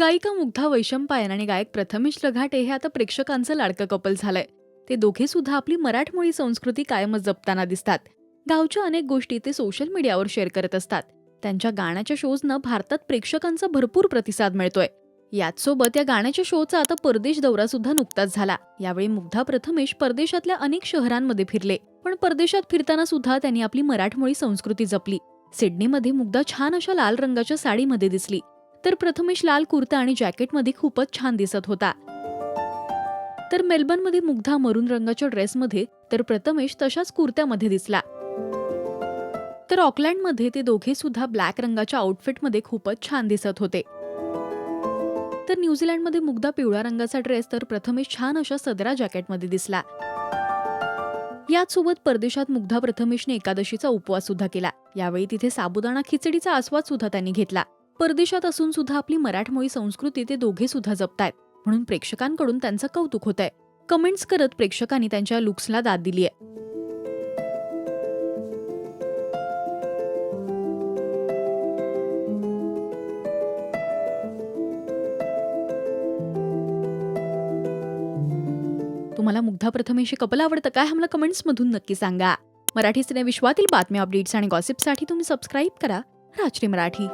गायिका मुग्धा वैशंपायन आणि गायक प्रथमेश लघाटे हे आता प्रेक्षकांचं लाडकं कपल झालंय. ते दोघे सुद्धा आपली मराठमोळी संस्कृती कायमच जपताना दिसतात. गावच्या अनेक गोष्टी ते सोशल मीडियावर शेअर करत असतात. त्यांच्या गाण्याच्या शोजनं भारतात प्रेक्षकांचा भरपूर प्रतिसाद मिळतोय. याचसोबत या गाण्याच्या शोचा आता परदेश दौरा सुद्धा नुकताच झाला. यावेळी मुग्धा प्रथमेश परदेशातल्या अनेक शहरांमध्ये फिरले. पण परदेशात फिरताना सुद्धा त्यांनी आपली मराठमोळी संस्कृती जपली. सिडनीमध्ये मुग्धा छान अशा लाल रंगाच्या साडीमध्ये दिसली. तर प्रथमेश लाल कुर्ता आणि जॅकेटमध्ये खूपच छान दिसत होता. तर मेलबर्नमध्ये मुग्धा मरून रंगाच्या ड्रेसमध्ये तर प्रथमेश तशाच कुर्त्यामध्ये दिसला. तर ऑकलँडमध्ये ते दोघे सुद्धा ब्लॅक रंगाच्या आउटफिटमध्ये खूपच छान दिसत होते. तर न्यूझीलंडमध्ये मुग्धा पिवळ्या रंगाचा ड्रेस तर प्रथमेश छान अशा सदरा जॅकेटमध्ये दिसला. याचसोबत परदेशात मुग्धा प्रथमेशने एकादशीचा उपवास सुद्धा केला. यावेळी तिथे साबुदाणा खिचडीचा आस्वाद सुद्धा त्यांनी घेतला. परदेशात असून सुद्धा आपली मराठमोळी संस्कृती ते दोघे सुद्धा जपतायत. म्हणून प्रेक्षकांकडून त्यांचं कौतुक होत आहे कमेंट्स करत प्रेक्षकांनी त्यांच्या लुक्सला दाद दिली आहे तुम्हाला मुग्धा प्रथमेशी कपल आवडतं काय आम्हाला कमेंट्समधून नक्की सांगा. मराठी सिनेविश्वातील बातम्या अपडेट्स आणि गॉसिपसाठी तुम्ही सबस्क्राईब करा. राजश्री मराठी.